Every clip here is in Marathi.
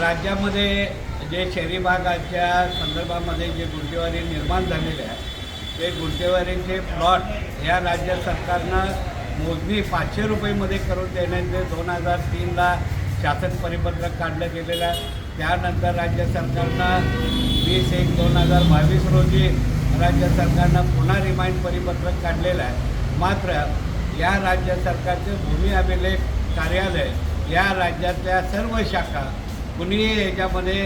राज्यामध्ये जे शहरी भागाच्या संदर्भामध्ये जे गुंठेवारी निर्माण झालेले आहे ते गुंठेवारीचे प्लॉट या राज्य सरकारनं मोजणी पाचशे रुपयेमध्ये करून देण्याचे दोन हजार तीनला शासन परिपत्रक काढलं गेलेलं आहे. त्यानंतर राज्य सरकारनं वीस एक दोन हजार बावीस रोजी राज्य सरकारनं पुन्हा रिमाइंड परिपत्रक काढलेलं आहे. मात्र या राज्य सरकारचे भूमी अभिलेख कार्यालय या राज्यातल्या सर्व शाखा कुणी याच्यामध्ये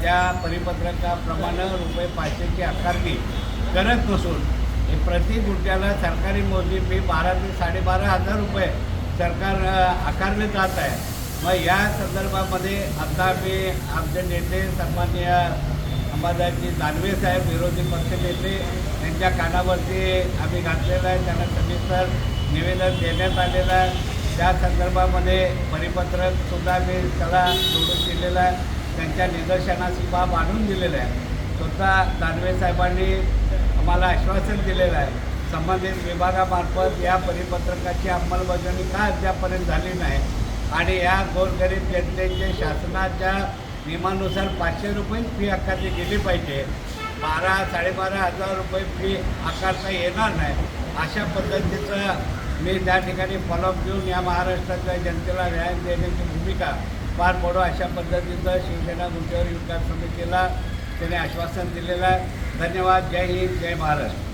ज्या परिपत्रकाप्रमाणे रुपये पाचशेची आकारणी करत नसून हे प्रति गुंठ्याला सरकारी मोजणी फी बारा ते साडेबारा हजार रुपये सरकार आकारले जात आहे. मग या संदर्भामध्ये आता आम्ही आमचे नेते सन्मान्य अंबादाजी दानवे साहेब विरोधी पक्षनेते त्यांच्या कानावरती आम्ही घातलेलं आहे. त्यांना सविस्तर निवेदन देण्यात आलेलं आहे. त्या संदर्भामध्ये परिपत्रकसुद्धा मी त्याला जोडून दिलेलं आहे. त्यांच्या निदर्शनास ही बाब आणून दिलेलं आहे. स्वतः दानवे साहेबांनी आम्हाला आश्वासन दिलेलं आहे. संबंधित विभागामार्फत या परिपत्रकाची अंमलबजावणी का अद्यापर्यंत झाली नाही आणि या गोरगरीब जनतेचे शासनाच्या नियमानुसार पाचशे रुपये फी आकारली गेली पाहिजे. बारा साडेबारा हजार रुपये फी आकारता येणार नाही. अशा पद्धतीचं मी त्या ठिकाणी फॉलोअप घेऊन या महाराष्ट्रातल्या जनतेला न्याय देण्याची भूमिका पार पडू अशा पद्धतीचं शिवसेना गुंठेवारी विकास समितीला त्याने आश्वासन दिलेलं आहे. धन्यवाद. जय हिंद. जय महाराष्ट्र.